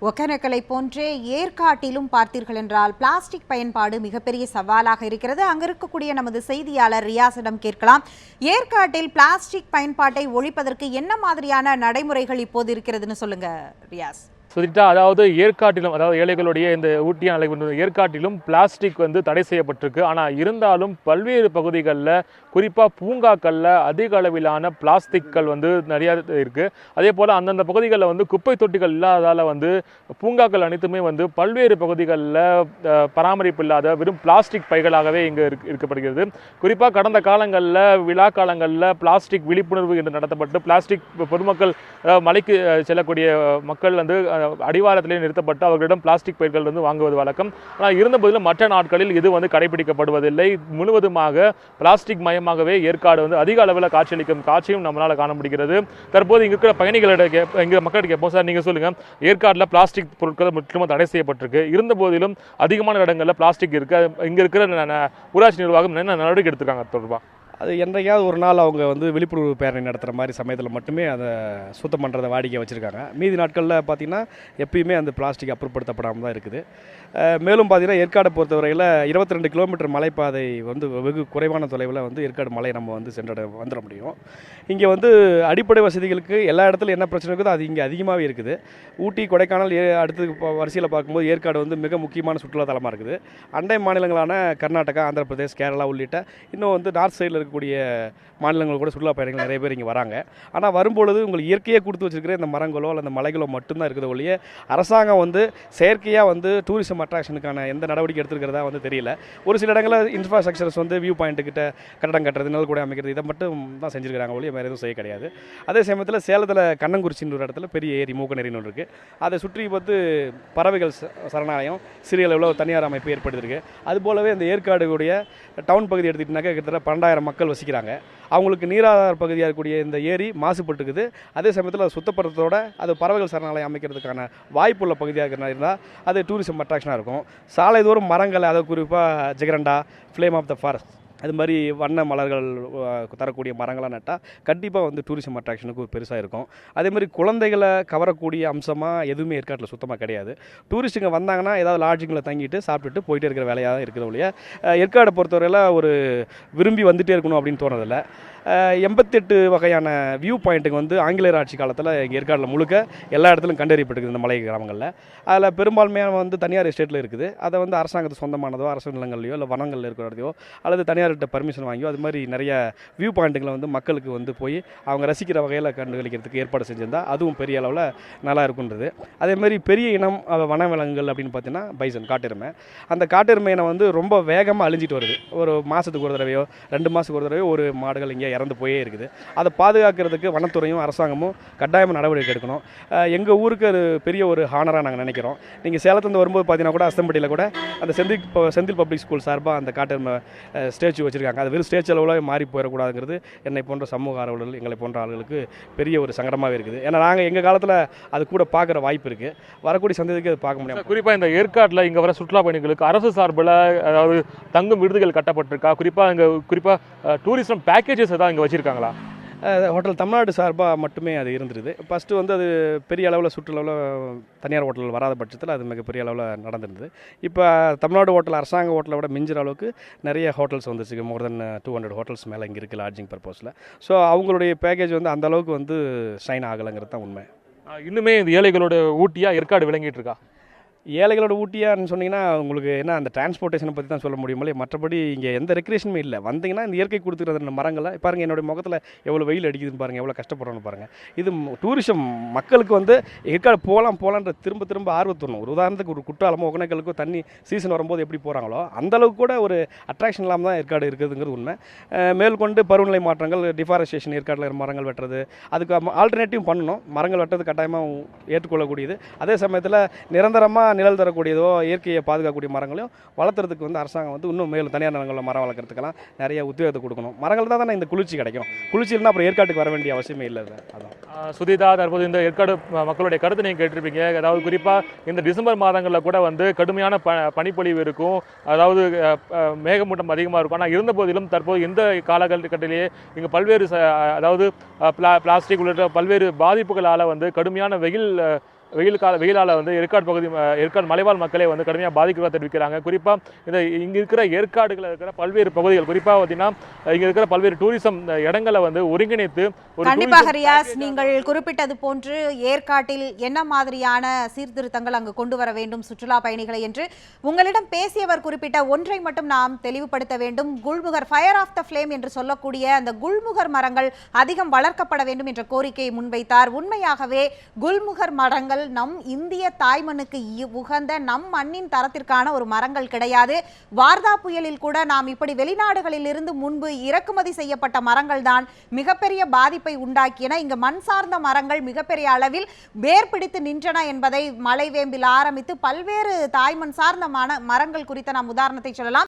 ஒகேனக்கலை போன்றே ஏற்காட்டிலும் பார்த்தீர்கள் என்றால் பிளாஸ்டிக் பயன்பாடு மிகப்பெரிய சவாலாக இருக்கிறது. அங்க இருக்கக்கூடிய நமது செய்தியாளர் ரியாஸிடம் கேட்கலாம். ஏற்காட்டில் பிளாஸ்டிக் பயன்பாட்டை ஒழிப்பதற்கு என்ன மாதிரியான நடைமுறைகள் இப்போது இருக்கிறதுன்னு சொல்லுங்க ரியாஸ். சொல்லிட்டா அதாவது ஏற்காட்டிலும் அதாவது ஏழைகளுடைய இந்த ஊட்டிய அலை ஏற்காட்டிலும் பிளாஸ்டிக் வந்து தடை செய்யப்பட்டிருக்கு. ஆனால் இருந்தாலும் பல்வேறு பகுதிகளில் குறிப்பாக பூங்காக்களில் அதிக அளவிலான பிளாஸ்டிக்கள் வந்து நிறையா இருக்குது அதே போல் அந்தந்த பகுதிகளில் வந்து குப்பை தொட்டிகள் இல்லாததால் வந்து பூங்காக்கள் அனைத்துமே வந்து பல்வேறு பகுதிகளில் பராமரிப்பு இல்லாத வெறும் பிளாஸ்டிக் பைகளாகவே இங்கே இருக் இருக்கப்படுகிறது குறிப்பாக கடந்த காலங்களில் விழா காலங்களில் பிளாஸ்டிக் விழிப்புணர்வு என்று நடத்தப்பட்டு பிளாஸ்டிக் பொதுமக்கள் மலைக்கு செல்லக்கூடிய மக்கள் வந்து அடிவாரத்திலே நிறுத்தப்பட்டு அவர்களிடம் பிளாஸ்டிக் பைகள் வந்து வாங்குவது வழக்கம். ஆனால் இருந்தபோதிலும் மற்ற நாட்களில் இது வந்து கடைபிடிக்கப்படுவதில்லை முழுவதுமாக பிளாஸ்டிக் மயமாகவே ஏற்காடு வந்து அதிக அளவில் காட்சியளிக்கும் காட்சியும் நம்மளால் காண முடிகிறது. தற்போது இங்கே இருக்கிற பயணிகளிடம் கேப் இங்கே மக்கள்கிட்ட கேட்போம் சார் நீங்கள் சொல்லுங்கள் ஏற்காட்டில் பிளாஸ்டிக் பொருட்கள் முற்றிலுமாக தடை செய்யப்பட்டிருக்கு. இருந்த போதிலும் அதிகமான இடங்களில் பிளாஸ்டிக் இருக்குது இங்கே இருக்கிற ஊராட்சி நிர்வாகம் என்ன நடவடிக்கை எடுத்திருக்காங்க? தொடர்பாக அது என்றைக்காவது ஒரு நாள் அவங்க வந்து விழிப்புணர்வு பேரணி நடத்துகிற மாதிரி சமயத்தில் மட்டுமே அதை சுத்தம் பண்ணுறதை வாடிக்கை வச்சுருக்காங்க. மீதி நாட்களில் பார்த்திங்கன்னா எப்பயுமே அந்த பிளாஸ்டிக் அப்புறப்படுத்தப்படாமல் தான் இருக்குது. மேலும் பார்த்திங்கன்னா ஏற்காடை பொறுத்தவரையில் இருபத்தி ரெண்டு கிலோமீட்டர் மலைப்பாதை வந்து வெகு குறைவான தொலைவில் வந்து ஏற்காடு மலை நம்ம வந்து சென்றட வந்துட முடியும். இங்கே வந்து அடிப்படை வசதிகளுக்கு எல்லா இடத்துலையும் என்ன பிரச்சனை இருக்குதோ அது இங்கே அதிகமாகவே இருக்குது. ஊட்டி கொடைக்கானல் ஏ அடுத்து வரிசையில் பார்க்கும்போது ஏற்காடு வந்து மிக முக்கியமான சுற்றுலாத்தலமாக இருக்குது. அண்டை மாநிலங்களான கர்நாடகா ஆந்திர பிரதேஷ் கேரளா உள்ளிட்ட இன்னும் வந்து நார்த் சைடில் இருக்கக்கூடிய மாநிலங்கள் கூட சுற்றுலா பயணிகள் நிறைய பேர் இங்கே வராங்க. ஆனால் வரும்பொழுது உங்களுக்கு இயற்கையாக கொடுத்து வச்சிருக்கிற இந்த மரங்களோ அல்லது மலைகளோ மட்டும்தான் இருக்குது ஒழிய அரசாங்கம் வந்து செயற்கையாக வந்து டூரிசம் அட்ராக்ஷனுக்கான எந்த நடவடிக்கை எடுத்துருக்கிறதா வந்து தெரியல. ஒரு சில இடங்களில் இன்ஃப்ராஸ்ட்ரக்சர்ஸ் வந்து வியூ பாயிண்ட்டுக்கிட்ட கட்டடம் கட்டுறது நிழல் கூட அமைக்கிறது இதை மட்டும் தான் செஞ்சுருக்காங்க ஒழிய வேறு எதுவும் செய்ய கிடையாது. அதே சமயத்தில் சேலத்தில் கண்ணங்குறிச்சின்ற ஒரு இடத்துல பெரிய ஏரி மூக்கநேரின்னு ஒன்று இருக்குது அதை சுற்றி பார்த்து பறவைகள் ச- சரணாலயம் சிறிய அளவில் தனியார் அமைப்பு ஏற்படுத்திருக்கு. அது போலவே இந்த ஏற்காடுடைய டவுன் பகுதி எடுத்துக்கிட்டனாக்கா கிட்டத்தட்ட பன்னெண்டாயிரம் மக்கள் மக்கள் வசிக்கிறாங்க. அவங்களுக்கு நீராதார பகுதியாக இருக்கக்கூடிய இந்த ஏரி மாசுபட்டுக்குது. அதே சமயத்தில் அதை சுத்தப்படுறதோட அது பறவைகள் சரணாலயம் அமைக்கிறதுக்கான வாய்ப்புள்ள பகுதியாக இருக்கிற இருந்தால் அது டூரிசம் அட்ராக்ஷனாக இருக்கும். சாலை தோறும் மரங்கள் அதை குறிப்பாக jacaranda flame of the forest அது மாதிரி வண்ண மலர்கள் தரக்கூடிய மரங்களாக நட்டால் கண்டிப்பாக வந்து டூரிசம் அட்ராக்ஷனுக்கு பெருசாக இருக்கும். அதே மாதிரி குழந்தைகளை கவரக்கூடிய அம்சமாக எதுவுமே ஏற்காட்டில் சுத்தமாக கிடையாது. டூரிஸ்ட்டுங்க வந்தாங்கன்னா ஏதாவது லாட்ஜிங்கில் தங்கிட்டு சாப்பிட்டுட்டு போயிட்டே இருக்கிற வேலையாக தான் இருக்கிற ஒழிய ஏற்காடை பொறுத்தவரையில் ஒரு விரும்பி வந்துகிட்டே இருக்கணும் அப்படின்னு தோணுதில்ல எண்பத்தெட்டு வகையான வியூ பாயிண்ட்டுக்கு வந்து ஆங்கிலேயர் ஆட்சி காலத்தில் எங்கள் ஏற்காடில் முழுக்க எல்லா இடத்துலையும் கண்டறியப்பட்டிருக்குது இந்த மலை கிராமங்களில். அதில் பெரும்பான்மையான வந்து தனியார் எஸ்டேட்டில் இருக்குது. அதை வந்து அரசாங்கத்து சொந்தமானதோ அரசு நிலங்கள்லையோ இல்லை வனங்களில் இருக்கிறதையோ அல்லது தனியார் மக்கள்கிட்ட பர்மிஷன் வாங்கியோ அது மாதிரி நிறைய வியூ பாயிண்ட்டுகளை வந்து மக்களுக்கு வந்து போய் அவங்க ரசிக்கிற வகையில் கண்டுகளிக்கிறதுக்கு ஏற்பாடு செஞ்சிருந்தா அதுவும் பெரிய அளவில் நல்லா இருக்குன்றது அதே மாதிரி பெரிய இனம் வன வனவிலங்குகள் அப்படின்னு பார்த்தீங்கன்னா பைசன் காட்டெருமை. அந்த காட்டெருமை இனம் வந்து ரொம்ப வேகமாக அழிஞ்சிட்டு வருது. ஒரு மாதத்துக்கு ஒரு தடவையோ ரெண்டு மாதத்துக்கு ஒரு தடவையோ ஒரு மாடுகள் இங்கே இறந்து போயே இருக்குது. அதை பாதுகாக்கிறதுக்கு வனத்துறையும் அரசாங்கமும் கட்டாயமாக நடவடிக்கை எடுக்கணும். எங்கள் ஊருக்கு அது பெரிய ஒரு ஹானராக நாங்கள் நினைக்கிறோம். நீங்கள் சேலத்துலேருந்து வரும்போது பார்த்தீங்கன்னா கூட அஸ்தம்பட்டியில் கூட அந்த செந்தில் செந்தில் பப்ளிக் ஸ்கூல் சார்பாக அந்த காட்டெருமை ஸ்டேச்சு வச்சுருக்காங்க. அது வெறும் ஸ்டேஜ் அளவில் மாறி போயிடக்கூடாதுங்கிறது என்னை போன்ற சமூக ஆர்வலர்கள் எங்களை போன்ற ஆளுகளுக்கு பெரிய ஒரு சங்கடமாகவே இருக்குது. ஏன்னா நாங்கள் எங்கள் காலத்தில் அது கூட பார்க்குற வாய்ப்பு இருக்குது வரக்கூடிய சந்ததிக்கு அது பார்க்க முடியாது குறிப்பாக இந்த ஏற்காட்டில் இங்கே வர சுற்றுலா பயணிகளுக்கு அரசு சார்பில் அதாவது தங்கும் விடுதிகள் கட்டப்பட்டிருக்கா? குறிப்பாக இங்கே குறிப்பாக டூரிசம் பேக்கேஜஸ் ஏதாவது இங்கே வச்சிருக்காங்களா? ஹோட்டல் தமிழ்நாடு சார்பாக மட்டுமே அது இருந்துருது. ஃபஸ்ட்டு வந்து அது பெரிய அளவில் சுற்றுலாவில் தனியார் ஹோட்டல் வராத பட்சத்தில் அது மிகப்பெரிய அளவில் நடந்திருந்தது. இப்போ தமிழ்நாடு ஹோட்டல் அரசாங்க ஹோட்டலை விட மிஞ்சிற அளவுக்கு நிறைய ஹோட்டல்ஸ் வந்துச்சு more then two hundred hotels மேலே இங்கே இருக்குது லாட்ஜிங் பர்பஸில் ஸோ அவங்களுடைய பேக்கேஜ் வந்து அந்த அளவுக்கு வந்து ஷைன் ஆகலைங்கிறது தான் உண்மை. இன்னுமே இந்த ஏழைகளோட ஊட்டியாக ஏற்காடு விளங்கிட்டு இருக்கா? ஏழைகளோட ஊட்டியான்னு சொன்னீங்கன்னா உங்களுக்கு என்ன அந்த டிரான்ஸ்போர்ட்டேஷனை பற்றி தான் சொல்ல முடியும் இல்லையா? மற்றபடி இங்கே எந்த ரெக்ரேஷனுமே இல்லை. வந்தீங்கன்னா இந்த இயற்கை கொடுத்துக்கிற அந்த மரங்களை பாருங்கள் என்னுடைய முகத்தில் எவ்வளோ வெயில் அடிக்குதுன்னு பாருங்கள் எவ்வளோ கஷ்டப்படுறோன்னு பாருங்கள் இது டூரிசம் மக்களுக்கு வந்து ஏற்காடு போகலாம் போகலான்ற திரும்ப திரும்ப ஆர்வத்தணும் ஒரு உதாரணத்துக்கு ஒரு குற்றாலமோ ஒகனக்கலுக்கோ தண்ணி சீசன் வரும்போது எப்படி போகிறாங்களோ அந்த அளவுக்கு கூட ஒரு அட்ராக்ஷன் இல்லாமல் தான் ஏற்காடு இருக்குதுங்கிறது உண்மை. மேற்கொண்டு பருவநிலை மாற்றங்கள் டிஃபாரஸ்டேஷன் ஏற்காட்டில் மரங்கள் வெட்டுறது அதுக்கு ஆல்டர்னேட்டிவ் பண்ணணும். மரங்கள் வெட்டுறது கட்டாயமாக ஏற்றுக்கொள்ளக்கூடியது. அதே சமயத்தில் நிரந்தரமாக நிழல் தரக்கூடியதோ இயற்கையை பாதுகாக்கக்கூடிய மரங்களையும் வளர்த்துறதுக்கு வந்து அரசாங்கம் வந்து இன்னும் மேலும் தனியார் நிலங்களில் மரம் வளர்க்குறதுக்கெல்லாம் நிறைய உத்வேகத்தை கொடுக்கணும். மரங்கள் தான் தானே இந்த குளிர்ச்சி கிடைக்கும். குளிர்ச்சி இருந்தால் அப்புறம் ஏற்காட்டுக்கு வர வேண்டிய அவசியமே இல்லை அதான். சுதிதா தற்போது இந்த ஏற்காடு மக்களுடைய கருத்து நீங்கள் கேட்டிருப்பீங்க. அதாவது குறிப்பாக இந்த டிசம்பர் மாதங்களில் கூட வந்து கடுமையான ப பனிப்பொழிவு இருக்கும். அதாவது மேகமூட்டம் அதிகமாக இருக்கும். ஆனால் இருந்த போதிலும் தற்போது இந்த காலகட்டத்திலேயே இங்கே பல்வேறு ச அதாவது பிளா பிளாஸ்டிக் உள்ளிட்ட பல்வேறு பாதிப்புகளால் வந்து கடுமையான வெயில் வெயில் கால வெயிலால் வந்து ஏற்காடு பகுதி ஏற்காடு மலைவாழ் மக்களே வந்து கடுமையாக பாதிக்கிறதா தெரிவிக்கிறாங்க. குறிப்பாக இந்த இங்கே இருக்கிற ஏற்காடுகளில் இருக்கிற பல்வேறு பகுதிகள் குறிப்பாக பார்த்தீங்கன்னா இங்கே இருக்கிற பல்வேறு டூரிசம் இடங்களை வந்து ஒருங்கிணைத்து ஒரு கண்டிப்பாக ரியாஸ் நீங்கள் குறிப்பிட்டது போன்று ஏற்காட்டில் என்ன மாதிரியான சீர்திருத்தங்கள் அங்கு கொண்டு வர வேண்டும் சுற்றுலா பயணிகளை என்று உங்களிடம் பேசியவர் குறிப்பிட்ட ஒன்றை மட்டும் நாம் தெளிவுபடுத்த வேண்டும். Gulmohar fire of the flame என்று சொல்லக்கூடிய அந்த குல்முகர் மரங்கள் அதிகம் வளர்க்கப்பட வேண்டும் என்ற கோரிக்கையை முன்வைத்தார். உண்மையாகவே குல்முகர் மரங்கள் நம் இந்திய தாய்மண்ணுக்கு இ- உகந்த நம் மண்ணின் தரத்திற்கான ஒரு மரங்கள் கிடையாது. வார்தா புயலில் கூட நாம் இப்படி வெளிநாடுகளில் இருந்து முன்பு இறக்குமதி செய்யப்பட்ட மரங்கள் தான் மிகப்பெரிய பாதிப்பை உண்டாக்கியன இங்கு மண் சார்ந்த மரங்கள் மிகப்பெரிய அளவில் வேர் பிடித்து நின்றன என்பதை மலைவேம்பில் ஆரம்பித்து பல்வேறு தாய்மண் சார்ந்த மரங்கள் குறித்த நாம் உதாரணத்தை சொல்லலாம்.